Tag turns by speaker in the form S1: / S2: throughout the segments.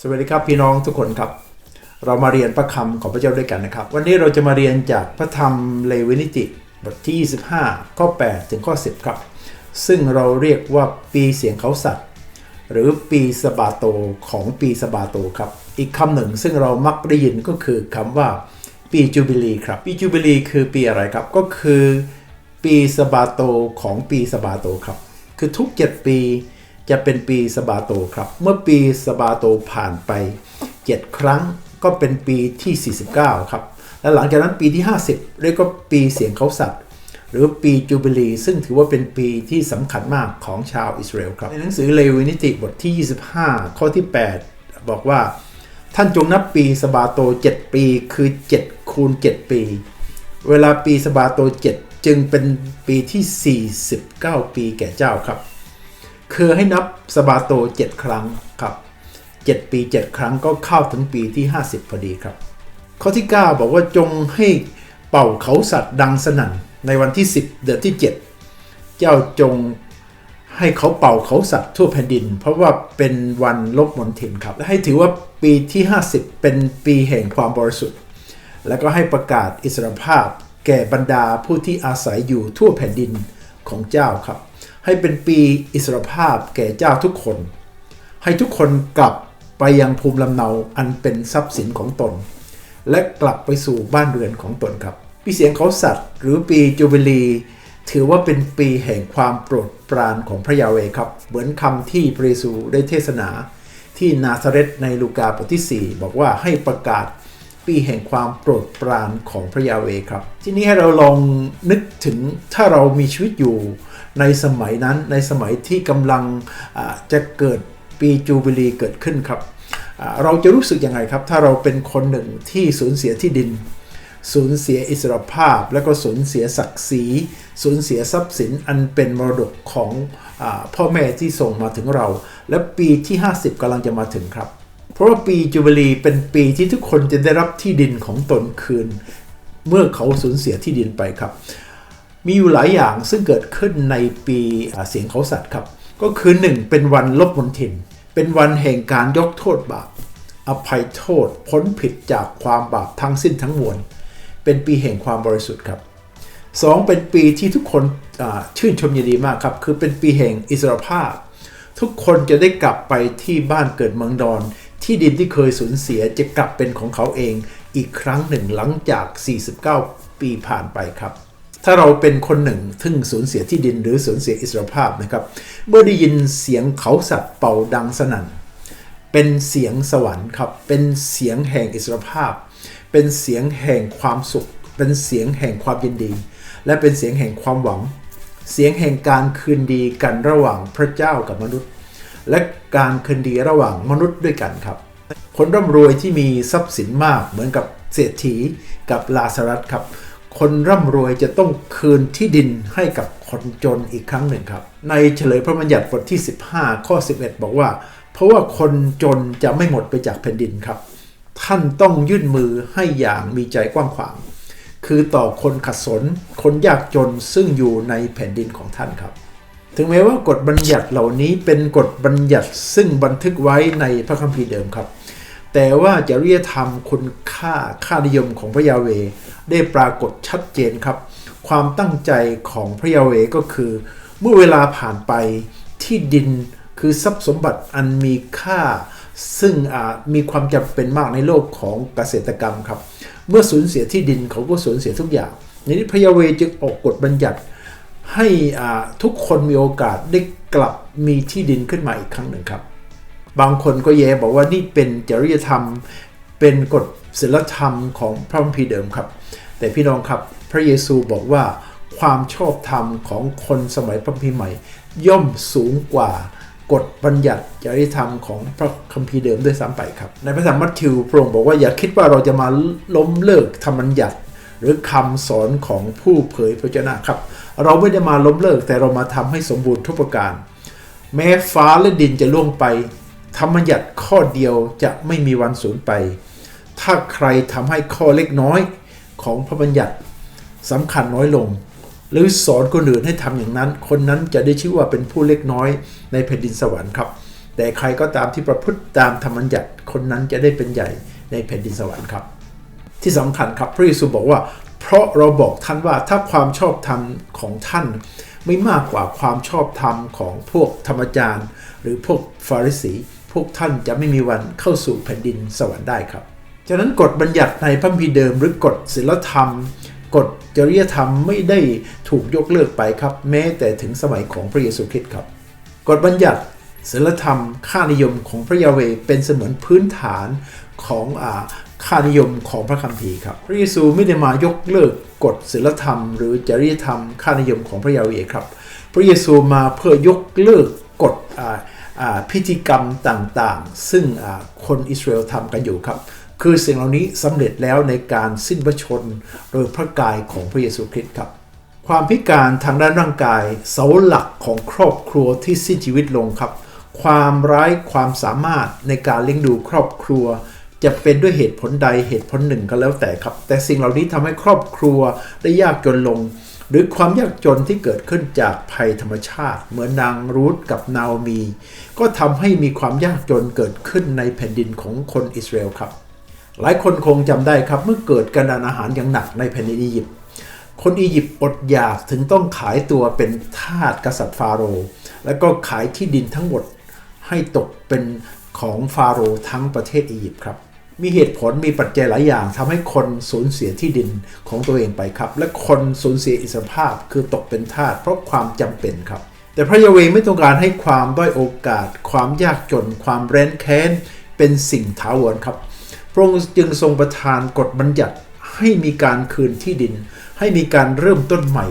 S1: สวัสดีครับพี่น้องทุกคนครับ เรามาเรียนพระคำของพระเจ้าด้วยกันนะครับ วันนี้เราจะมาเรียนจากพระธรรมเลวินิติบทที่ 25 ข้อ 8 ถึงข้อ 10 ครับ ซึ่งเราเรียกว่าปีเสียงเขาสัตว์ หรือปีสบาโตของปีสบาโตครับ อีกคำหนึ่งซึ่งเรามักได้ยินก็คือคำว่าปีจูบิลีครับ ปีจูบิลีคือปีอะไรครับ ก็คือปีสบาโตของปีสบาโตครับ คือทุก 7 ปี จะเป็นปีสบาโตครับ เมื่อปีสบาโตผ่านไป 7 ครั้งก็เป็นปีที่ 49 ครับ และหลังจากนั้นปีที่ 50 เรียกว่าปีเสียงเขาสัตว์ หรือปีจูบิลีซึ่งถือว่าเป็นปีที่สำคัญมากของชาวอิสราเอลครับ ในหนังสือเลวีนิติบทที่ 25 ข้อที่ 8 บอกว่า ท่านจงนับปีสบาโต 7 ปีคือ 7 คูณ 7 ปี เวลาปีสบาโต 7 จึงเป็นปีที่ 49 ปีแก่เจ้าครับ คือให้นับสบาโต 7 ครั้งครับ 7 ปี 7 ครั้งก็เข้าถึงปีที่ 50 พอดีครับ ข้อที่ 9 บอกว่าจงให้เป่าเขาสัตว์ดังสนั่นในวันที่ 10 เดือนที่ 7 เจ้าจงให้เขาเป่าเขาสัตว์ทั่วแผ่นดิน เพราะว่าเป็นวันลบมนทินครับ และให้ถือว่าปีที่ 50 เป็นปีแห่งความบริสุทธิ์ แล้วก็ให้ประกาศอิสรภาพ แก่บรรดาผู้ที่อาศัยอยู่ทั่วแผ่นดินของเจ้าครับ ให้เป็นปีอิสรภาพแก่เจ้าทุกคน ให้ทุกคนกลับไปยังภูมิลำเนาอันเป็นทรัพย์สินของตน และกลับไปสู่บ้านเรือนของตนครับ ปีเสียงเขาสัตว์ หรือปีจูบิลีถือว่าเป็นปีแห่งความโปรดปรานของพระยาเวครับ เหมือนคำที่พระเยซูได้เทศนาที่นาซาเรตในลูกาบทที่ 4 บอกว่าให้ประกาศปีแห่งความโปรดปรานของพระยาเวครับ ทีนี้ให้เราลองนึกถึงถ้าเรามีชีวิตอยู่ ในสมัยนั้นในสมัยที่กำลังจะเกิดปีจูบิลีเกิดขึ้นครับ เราจะรู้สึกยังไงครับ ถ้าเราเป็นคนหนึ่งที่สูญเสียที่ดิน สูญเสียอิสรภาพ และก็สูญเสียศักดิ์ศรี สูญเสียทรัพย์สินอันเป็นมรดกของอพ่อแม่ที่ส่งมาถึงเรา และปีที่ 50กำลังจะมาถึงครับ เพราะว่าปีจูบิลีเป็นปีที่ทุกคนจะได้รับที่ดินของตนคืน เมื่อเขาสูญเสียที่ดินไปครับ มีอยู่หลายอย่างซึ่งเกิดขึ้นในปีเสียงเขาสัตว์ครับ ก็คือ 1 เป็นวันลบมนทิน เป็นวันแห่งการยกโทษบาป อภัยโทษพ้นผิดจากความบาปทั้งสิ้นทั้งมวล เป็นปีแห่งความบริสุทธิ์ครับ 2 เป็นปีที่ทุกคนชื่นชมยินดีมากครับ คือเป็นปีแห่งอิสรภาพ ทุกคนจะได้กลับไปที่บ้านเกิดเมืองดอน ที่ดินที่เคยสูญเสียจะกลับเป็นของเขาเองอีกครั้งหนึ่งหลังจาก 49 ปีผ่านไปครับ ถ้าเราเป็นคนหนึ่งทึ่งสูญเสียที่ดินหรือสูญเสียอิสรภาพนะครับ เมื่อได้ยินเสียงเขาสัตว์เป่าดังสนั่น เป็นเสียงสวรรค์ครับ เป็นเสียงแห่งอิสรภาพ เป็นเสียงแห่งความสุข เป็นเสียงแห่งความยินดี และเป็นเสียงแห่งความหวัง เสียงแห่งการคืนดีกันระหว่างพระเจ้ากับมนุษย์ และการคืนดีระหว่างมนุษย์ด้วยกันครับ คนร่ำรวยที่มีทรัพย์สินมากเหมือนกับเศรษฐีกับลาซารัสครับ คนร่ำรวยจะต้องคืนที่ดินให้กับคนจนอีกครั้งหนึ่งครับ ในเฉลยพระบัญญัติบทที่ 15 ข้อ 11 บอกว่า เพราะว่าคนจนจะไม่หมดไปจากแผ่นดินครับ ท่านต้องยื่นมือให้อย่างมีใจกว้างขวาง คือต่อคนขัดสน คนยากจนซึ่งอยู่ในแผ่นดินของท่านครับ ถึงแม้ว่ากฎบัญญัติเหล่านี้เป็นกฎบัญญัติซึ่งบันทึกไว้ในพระคัมภีร์เดิมครับ แต่ว่าจริยธรรมคุณค่าค่านิยมของพระยาเวได้ปรากฏชัดเจนครับ ความตั้งใจของพระยาเวก็คือ เมื่อเวลาผ่านไปที่ดินคือทรัพย์สมบัติอันมีค่า ซึ่งมีความจำเป็นมากในโลกของเกษตรกรรมครับ เมื่อสูญเสียที่ดินเขาก็สูญเสียทุกอย่างในนี้พระยาเวจึงออกกฎบัญญัติให้ทุกคนมีโอกาสได้กลับมีที่ดินขึ้นมาอีกครั้งหนึ่งครับ บางคนก็แย้บอกว่านี่เป็นจริยธรรม เป็นกฎศีลธรรมของพระคัมภีร์เดิมครับ แต่พี่น้องครับพระเยซูบอกว่าความชอบธรรมของคนสมัยพระคัมภีร์ใหม่ ย่อมสูงกว่ากฎบัญญัติจริยธรรมของพระคัมภีร์เดิมด้วยซ้ำไปครับ ในพระธรรมมัทธิวพระองค์บอกว่าอย่าคิดว่าเราจะมาล้มเลิกธรรมบัญญัติ หรือคำสอนของผู้เผยพระเจ้าครับ เราไม่ได้มาล้มเลิกแต่เรามาทำให้สมบูรณ์ทุกประการ แม้ฟ้าและดินจะล่วงไป ธรรมบัญญัติข้อเดียวจะไม่มีวันสูญไป ถ้าใครทำให้ข้อเล็กน้อยของพระบัญญัติสำคัญน้อยลง หรือสอนคนอื่นให้ทำอย่างนั้น คนนั้นจะได้ชื่อว่าเป็นผู้เล็กน้อยในแผ่นดินสวรรค์ครับ แต่ใครก็ตามที่ประพฤติตามธรรมบัญญัติคนนั้นจะได้เป็นใหญ่ในแผ่นดินสวรรค์ครับ ที่สำคัญครับพระเยซูบอกว่า เพราะเราบอกท่านว่าถ้าความชอบธรรมของท่านไม่มากกว่าความชอบธรรมของพวกธรรมจารย์ หรือพวกฟาริสี วกท่านจะไม่มีวันเข้าสู่แผ่นดินสวรรค์ได้ครับฉะนั้นกฎบัญญัติในพระคัมภีเดิมหรือกฎศีลธรรม กฎจริยธรรมไม่ได้ถูกยกเลิกไปครับ แม้แต่ถึงสมัยของพระเยซูคริสต์ครับ กฎบัญญัติศีลธรรม ค่านิยมของพระยาเวเป็นเสมือนพื้นฐานของอค่านิยมของพระคัมภีร์ครับ พระเยซูไม่ได้มายกเลิกกฎศีลธรรม หรือจริยธรรม ค่านิยมของพระยาเวครับ พระเยซูมาเพื่อยกเลิกกฎ พิธีกรรมต่างๆ ซึ่งคนอิสราเอลทำกันอยู่ครับ คือสิ่งเหล่านี้สำเร็จแล้วในการสิ้นพระชนโดยพระกายของพระเยซูคริสต์ครับ ความพิการทางด้านร่างกายเสาหลักของครอบครัวที่สิ้นชีวิตลงครับ ความร้ายความสามารถในการเลี้ยงดูครอบครัวจะเป็นด้วยเหตุผลใดเหตุผลหนึ่งก็แล้วแต่ครับ แต่สิ่งเหล่านี้ทำให้ครอบครัวได้ยากจนลง หรือความยากจนที่เกิดขึ้นจากภัยธรรมชาติ เหมือนนางรูธกับนาโอมี ก็ทำให้มีความยากจนเกิดขึ้นในแผ่นดินของคนอิสราเอลครับ หลายคนคงจำได้ครับเมื่อเกิดการดานอาหารอย่างหนักในแผ่นดินอียิปต์คนอียิปต์อดอยากถึงต้องขายตัวเป็นทาสกษัตริย์ฟาโรห์แล้วก็ขายที่ดินทั้งหมดให้ตกเป็นของฟาโรห์ทั้งประเทศอียิปต์ครับ มีเหตุผลมีปัจจัยหลายอย่างทำให้คนสูญเสียที่ดินของตัวเองไปครับ และคนสูญเสียอิสรภาพคือตกเป็นทาสเพราะความจำเป็นครับ แต่พระยาเวไม่ต้องการให้ความด้อยโอกาส ความยากจน ความแร้นแค้น เป็นสิ่งถาวรครับพระองค์จึงทรงประทานกฎบัญญัติให้มีการคืนที่ดิน ให้มีการเริ่มต้นใหม่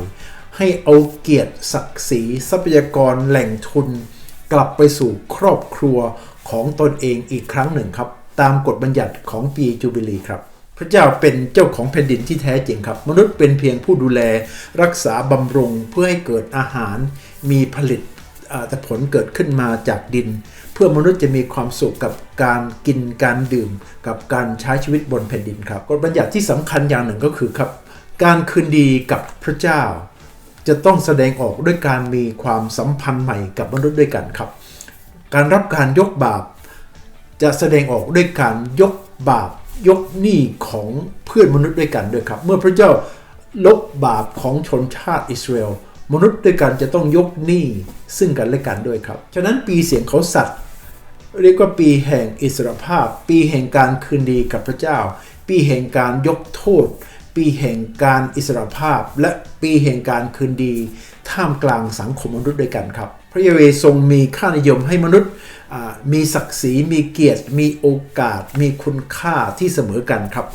S1: ให้เอาเกียรติศักดิ์ศรีทรัพยากรแหล่งทุน กลับไปสู่ครอบครัวของตนเองอีกครั้งหนึ่งครับ ตามกฎบัญญัติของปีจูบิลีครับ พระเจ้าเป็นเจ้าของแผ่นดินที่แท้จริงครับ มนุษย์เป็นเพียงผู้ดูแลรักษาบำรุงเพื่อให้เกิดอาหาร มีผลิตแต่ผลเกิดขึ้นมาจากดิน เพื่อมนุษย์จะมีความสุขกับการกินการดื่ม กับการใช้ชีวิตบนแผ่นดินครับกฎบัญญัติที่สำคัญอย่างหนึ่งก็คือครับ การคืนดีกับพระเจ้า จะต้องแสดงออกด้วยการมีความสัมพันธ์ใหม่กับมนุษย์ด้วยกันครับ การรับการยกบาป จะแสดงออกด้วยการยกบาปยกหนี้ของเพื่อนมนุษย์ด้วยกันด้วยครับ เมื่อพระเจ้าลบบาปของชนชาติอิสราเอลมนุษย์ด้วยกันจะต้องยกหนี้ซึ่งกันและกันด้วยครับ ฉะนั้นปีเสียงเขาสัตว์เรียกว่าปีแห่งอิสรภาพ ปีแห่งการคืนดีกับพระเจ้า ปีแห่งการยกโทษ ปีแห่งการอิสรภาพ และปีแห่งการคืนดี ท่ามกลางสังคมมนุษย์ด้วยกันครับ ระเยเวทรงมีค่านิยมให้มนุษย์มีศักดิ์ศรีมีเกียรติ มีโอกาส มีคุณค่าที่เสมอกันครับ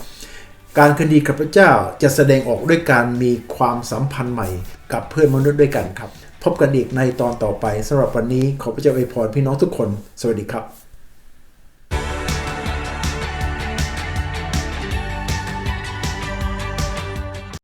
S1: การคืนดีกับพระเจ้าจะแสดงออกด้วยการมีความสัมพันธ์ใหม่กับเพื่อนมนุษย์ด้วยกันครับ พบกันอีกในตอนต่อไปสำหรับวันนี้ขอพระเจ้าอวยพรพี่น้องทุกคน สวัสดีครับ